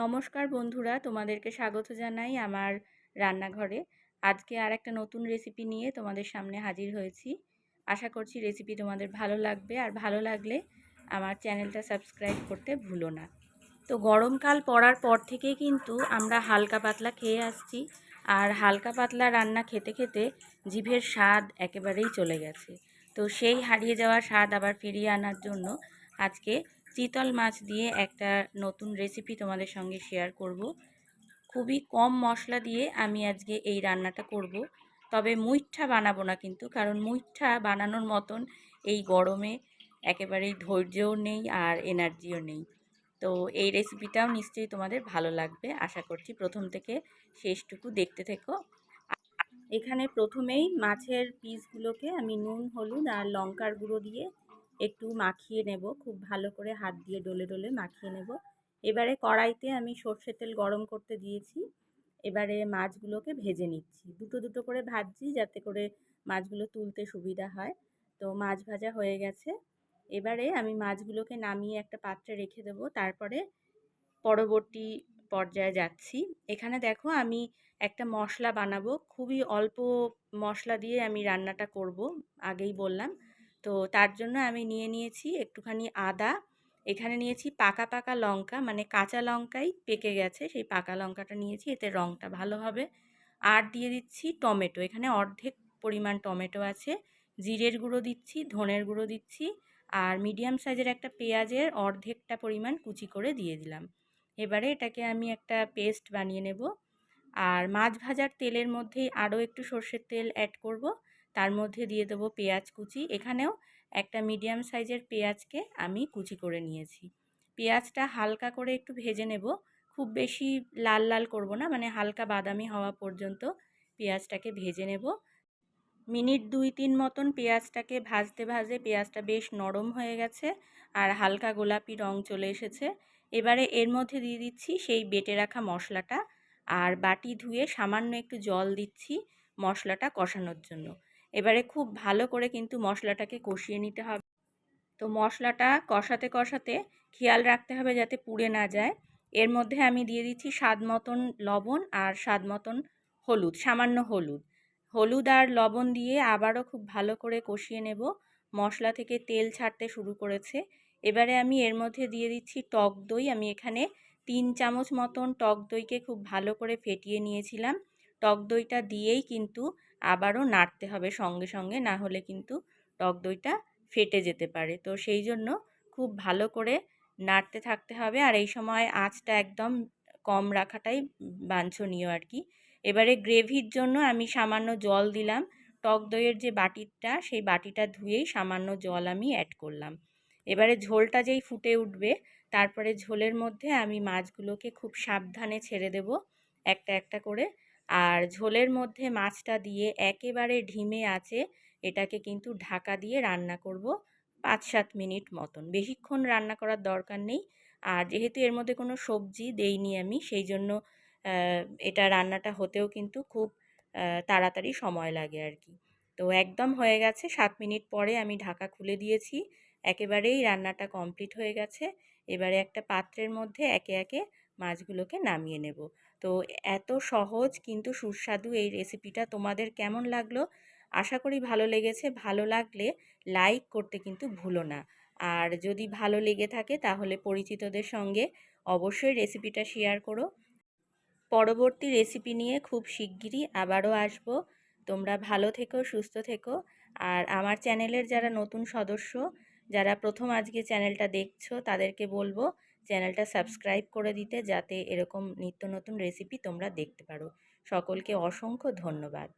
নমস্কার বন্ধুরা, তোমাদেরকে স্বাগত জানাই আমার রান্নাঘরে। আজকে আর একটা নতুন রেসিপি নিয়ে তোমাদের সামনে হাজির হয়েছি। আশা করছি রেসিপি তোমাদের ভালো লাগবে আর ভালো লাগলে আমার চ্যানেলটা সাবস্ক্রাইব করতে ভুলো না। তো গরমকাল পড়ার পর থেকেই কিন্তু আমরা হালকা পাতলা খেয়ে আসছি আর হালকা পাতলা রান্না খেতে খেতে জিভের স্বাদ একেবারেই চলে গেছে। তো সেই হারিয়ে যাওয়া স্বাদ আবার ফিরিয়ে আনার জন্য আজকে চিতল মাছ দিয়ে একটা নতুন রেসিপি তোমাদের সঙ্গে শেয়ার করব। খুবই কম মশলা দিয়ে আমি আজকে এই রান্নাটা করব। তবে মুইঠা বানাবো না কিন্তু, কারণ মুইঠা বানানোর মতন এই গরমে একেবারেই ধৈর্যও নেই আর এনার্জিও নেই। তো এই রেসিপিটাও নিশ্চয়ই তোমাদের ভালো লাগবে। আশা করছি প্রথম থেকে শেষটুকু দেখতে থেকো। এখানে প্রথমেই মাছের পিসগুলোকে আমি নুন, হলুদ আর লঙ্কার গুঁড়ো দিয়ে একটু মাখিয়ে নেব। খুব ভালো করে হাত দিয়ে ডলে ডলে মাখিয়ে নেব। এবারে কড়াইতে আমি সর্ষের তেল গরম করতে দিয়েছি। এবারে মাছগুলোকে ভেজে নিচ্ছি। দুটো দুটো করে ভাজছি যাতে করে মাছগুলো তুলতে সুবিধা হয়। তো মাছ ভাজা হয়ে গেছে। এবারে আমি মাছগুলোকে নামিয়ে একটা পাত্রে রেখে দেব। তারপরে পরবর্তী পর্যায়ে যাচ্ছি। এখানে দেখো আমি একটা মশলা বানাবো। খুবই অল্প মশলা দিয়ে আমি রান্নাটা করব। আগেই বললাম। তো তার জন্য আমি নিয়ে নিয়েছি একটুখানি আদা। এখানে নিয়েছি পাকা পাকা লঙ্কা মানে কাঁচা লঙ্কাই পেকে গেছে। সেই পাকা লঙ্কাটা নিয়েছি, এতে রঙটা ভালো হবে। আর দিয়ে দিচ্ছি টমেটো। এখানে অর্ধেক পরিমাণ টমেটো আছে। জিরের গুঁড়ো দিচ্ছি, ধনের গুঁড়ো দিচ্ছি, আর মিডিয়াম সাইজের একটা পেঁয়াজের অর্ধেকটা পরিমাণ কুচি করে দিয়ে দিলাম। এবারে এটাকে আমি একটা পেস্ট বানিয়ে নেব। আর মাছ ভাজার তেলের মধ্যেই আরও একটু সর্ষের তেল অ্যাড করব। তার মধ্যে দিয়ে দেবো পেঁয়াজ কুচি। এখানেও একটা মিডিয়াম সাইজের পেঁয়াজকে আমি কুচি করে নিয়েছি। পেঁয়াজটা হালকা করে একটু ভেজে নেব। খুব বেশি লাল লাল করব না মানে হালকা বাদামি হওয়া পর্যন্ত পেঁয়াজটাকে ভেজে নেব। মিনিট দুই তিন মতন পেঁয়াজটাকে ভাজতে ভাজে পেঁয়াজটা বেশ নরম হয়ে গেছে আর হালকা গোলাপি রং চলে এসেছে। এবারে এর মধ্যে দিয়ে দিচ্ছি সেই বেটে রাখা মশলাটা। আর বাটি ধুয়ে সামান্য একটু জল দিচ্ছি মশলাটা কষানোর জন্য। এবারে খুব ভালো করে কিন্তু মশলাটাকে কষিয়ে নিতে হবে। তো মশলাটা কষাতে কষাতে খেয়াল রাখতে হবে যাতে পুড়ে না যায়। এর মধ্যে আমি দিয়ে দিচ্ছি স্বাদ মতন লবণ আর স্বাদ মতন হলুদ, সামান্য হলুদ। হলুদ আর লবণ দিয়ে আবারও খুব ভালো করে কষিয়ে নেব। মশলা থেকে তেল ছাড়তে শুরু করেছে। এবারে আমি এর মধ্যে দিয়ে দিচ্ছি টক দই। আমি এখানে তিন চামচ মতন টক দইকে খুব ভালো করে ফেটিয়ে নিয়েছিলাম। টক দইটা দিয়েই কিন্তু আবারও নাড়তে হবে সঙ্গে সঙ্গে। না হলে কিন্তু টক দইটা ফেটে যেতে পারে। তো সেই জন্য খুব ভালো করে নাড়তে থাকতে হবে। আর এই সময় আঁচটা একদম কম রাখাটাই বাঞ্ছনীয় আর কি। এবারে গ্রেভির জন্য আমি সামান্য জল দিলাম। টক দইয়ের যে বাটিটা, সেই বাটিটা ধুয়েই সামান্য জল আমি অ্যাড করলাম। এবারে ঝোলটা যেই ফুটে উঠবে, তারপরে ঝোলের মধ্যে আমি মাছগুলোকে খুব সাবধানে ছেড়ে দেব। একটা একটা করে আর ঝোলের মধ্যে মাছটা দিয়ে একেবারে ঢিমে আছে, এটাকে কিন্তু ঢাকা দিয়ে রান্না করব পাঁচ সাত মিনিট মতন। বেশিক্ষণ রান্না করার দরকার নেই। আর যেহেতু এর মধ্যে কোনো সবজি দেইনি আমি সেই জন্য এটা রান্নাটা হতেও কিন্তু খুব তাড়াতাড়ি সময় লাগে আর কি তো একদম হয়ে গেছে, সাত মিনিট পরে আমি ঢাকা খুলে দিয়েছি। একেবারেই রান্নাটা কমপ্লিট হয়ে গেছে। এবারে একটা পাত্রের মধ্যে একে একে মাছগুলোকে নামিয়ে নেব। তো এত সহজ কিন্তু সুস্বাদু এই রেসিপিটা তোমাদের কেমন লাগল? আশা করি ভালো লেগেছে। ভালো লাগলে লাইক করতে কিন্তু ভুলো না। আর যদি ভালো লেগে থাকে তাহলে পরিচিতদের সঙ্গে অবশ্যই রেসিপিটা শেয়ার করো। পরবর্তী রেসিপি নিয়ে খুব শিগগিরই আবারও আসব। তোমরা ভালো থেকো, সুস্থ থেকো। আর আমার চ্যানেলের যারা নতুন সদস্য যারা প্রথম আজকে চ্যানেলটা দেখছ, তাদেরকে বলব চ্যানেলটা সাবস্ক্রাইব করে দিতে, যাতে এরকম নিত্য নতুন রেসিপি তোমরা দেখতে পারো। সকলকে অসংখ্য ধন্যবাদ।